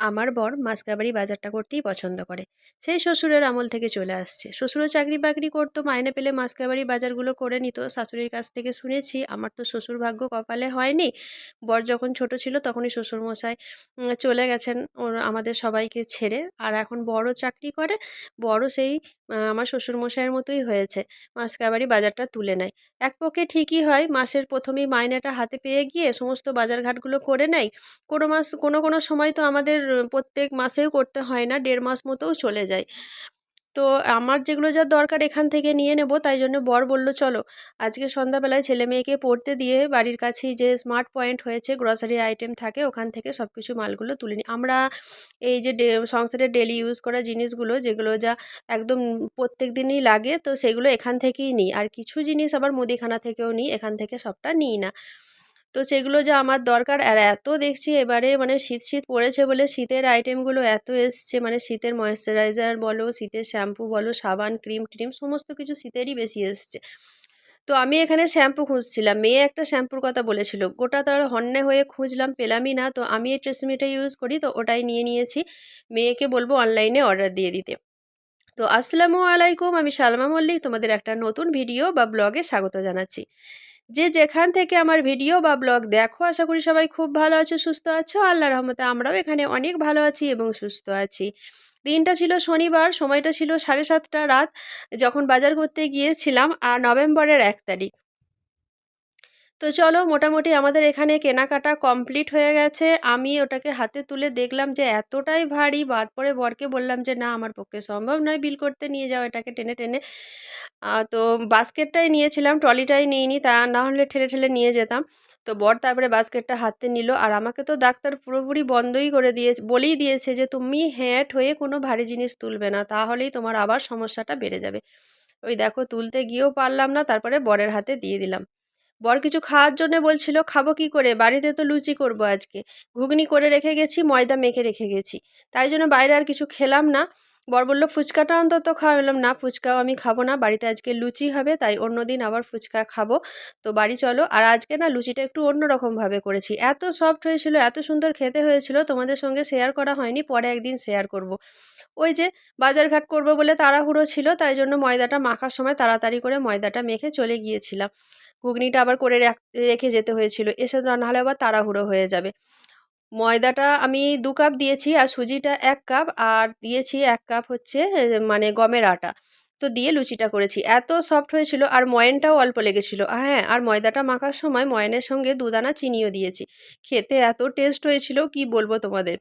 আমার বর মাসকাবারি বাজারটা করতেই পছন্দ করে। সেই শ্বশুরের আমল থেকে চলে আসছে। শ্বশুরও চাকরি বাকরি করতো, মাইনে পেলে মাসকাবারি বাজারগুলো করে নিত। শাশুড়ির কাছ থেকে শুনেছি, আমার তো শ্বশুর ভাগ্য কপালে হয়নি। বর যখন ছোট ছিল তখনই শ্বশুরমশাই চলে গেছেন ওর, আমাদের সবাইকে ছেড়ে। আর এখন বড় চাকরি করে বড় সেই আমার শ্বশুরমশাইয়ের মতোই হয়েছে। মাসকাবারি বাজারটা তুলে নেয়। এক পক্ষে ঠিকই হয়, মাসের প্রথমেই মাইনেটা হাতে পেয়ে গিয়ে সমস্ত বাজারঘাটগুলো করে নেয়। কোনো মাস, কোনো কোনো সময় তো আমাদের প্রত্যেক মাসেও করতে হয় না, দেড় মাস মতোও চলে যায়। তো আমার যেগুলো যা দরকার এখান থেকে নিয়ে নেব, তাই জন্য বর বলল, চলো, আজকে সন্ধ্যাবেলায় ছেলে মেয়েকে পড়তে দিয়ে বাড়ির কাছেই যে স্মার্ট পয়েন্ট হয়েছে গ্রসারি আইটেম থাকে, ওখান থেকে সব কিছু মালগুলো তুলে নিই আমরা এই যে সংসারে ডেলি ইউজ করা জিনিসগুলো, যেগুলো যা একদম প্রত্যেক দিনই লাগে, তো সেগুলো এখান থেকেই নিই। আর কিছু জিনিস আবার মুদিখানা থেকেও নিই, এখান থেকে সবটা নিই না। তো সেগুলো যা আমার দরকার। আর এত দেখছি এবারে মানে শীত শীত পড়েছে বলে শীতের আইটেমগুলো এত এসছে। মানে শীতের ময়েশ্চারাইজার বলো, শীতের শ্যাম্পু বলো, সাবান ক্রিম ট্রিম সমস্ত কিছু শীতেরই বেশি এসছে। তো আমি এখানে শ্যাম্পু খুঁজছিলাম। মেয়ে একটা শ্যাম্পুর কথা বলেছিল। গোটা তার হন্যে হয়ে খুঁজলাম, পেলামই না। তো আমি এই ট্রেসমিটা ইউজ করি, তো ওটাই নিয়ে নিয়েছি। মেয়েকে বলব অনলাইনে অর্ডার দিয়ে দিতে। তো আসসালামু আলাইকুম, আমি সালমা মল্লিক। তোমাদের একটা নতুন ভিডিও বা ব্লগে স্বাগত জানাচ্ছি। যে যেখান থেকে আমার ভিডিও বা ব্লগ দেখো, আশা করি সবাই খুব ভালো আছো, সুস্থ আছো। আল্লাহ রহমতে আমরাও এখানে অনেক ভালো আছি এবং সুস্থ আছি। দিনটা ছিল শনিবার, সময়টা ছিল সাড়ে সাতটা রাত, যখন বাজার করতে গিয়েছিলাম, আর নভেম্বরের এক তারিখ। তো চলো মোটামুটি আমাদের এখানে কেনাকাটা কমপ্লিট হয়ে গেছে। আমি ওটাকে হাতে তুলে দেখলাম যে এতটাই ভারী, তারপরে বরকে বললাম যে, না, আমার পক্ষে সম্ভব নয় বিল করতে, নিয়ে যাও এটাকে টেনে টেনে। তো বাস্কেটটাই নিয়েছিলাম, ট্রলিটাই নিইনি, তা না হলে ঠেলে ঠেলে নিয়ে যেতাম। তো বর তারপরে বাস্কেটটা হাতে নিল, আর আমাকে তো ডাক্তার পুরোপুরি বন্ধই করে দিয়ে, বলেই দিয়েছে যে, তুমি হ্যাট হয়ে কোনো ভারী জিনিস তুলবে না, তাহলেই তোমার আবার সমস্যাটা বেড়ে যাবে। ওই দেখো, তুলতে গিয়েও পারলাম না, তারপরে বরের হাতে দিয়ে দিলাম। বর কিছু খাওয়ার জন্য বলছিল, খাব কি করে? বাড়িতে তো লুচি করব আজকে। ঘুগনি করে রেখে গেছি, ময়দা মেখে রেখে গেছি। তাই জন্য বাইরে আর কিছু খেলাম না। বর বলল, ফুচকাটা অন্তত খাওয়ালাম না, ফুচকাও আমি খাব না। বাড়িতে আজকে লুচি হবে, তাই অন্য দিন আবার ফুচকা খাব। তো বাড়ি চলো। আর আজকে না লুচিটা একটু অন্যরকমভাবে করেছি। এত সফট হয়েছিল, এত সুন্দর খেতে হয়েছিল, তোমাদের সঙ্গে শেয়ার করা হয়নি, পরে একদিন শেয়ার করব। ওই যে বাজারঘাট করব বলে তাড়াহুড়ো ছিল, তাই জন্য ময়দাটা মাখার সময় তাড়াতাড়ি করে ময়দাটা মেখে চলে গিয়েছিলাম। ঘুগনিটা আবার করে রাখ- যেতে হয়েছিল। এসে না, নাহলে আবার তাড়াহুড়ো হয়ে যাবে। ময়দাটা আমি দু কাপ দিয়েছি আর সুজিটা এক কাপ আর দিয়েছি এক কাপ হচ্ছে মানে গমের আটা। তো দিয়ে লুচিটা করেছি। এত সফট হয়েছিল আর ময়নটাও অল্প লেগেছিল। হ্যাঁ আর ময়দাটা মাখার সময় ময়নের সঙ্গে দুদানা চিনিও দিয়েছি। খেতে এত টেস্ট হয়েছিল, কি বলব তোমাদের?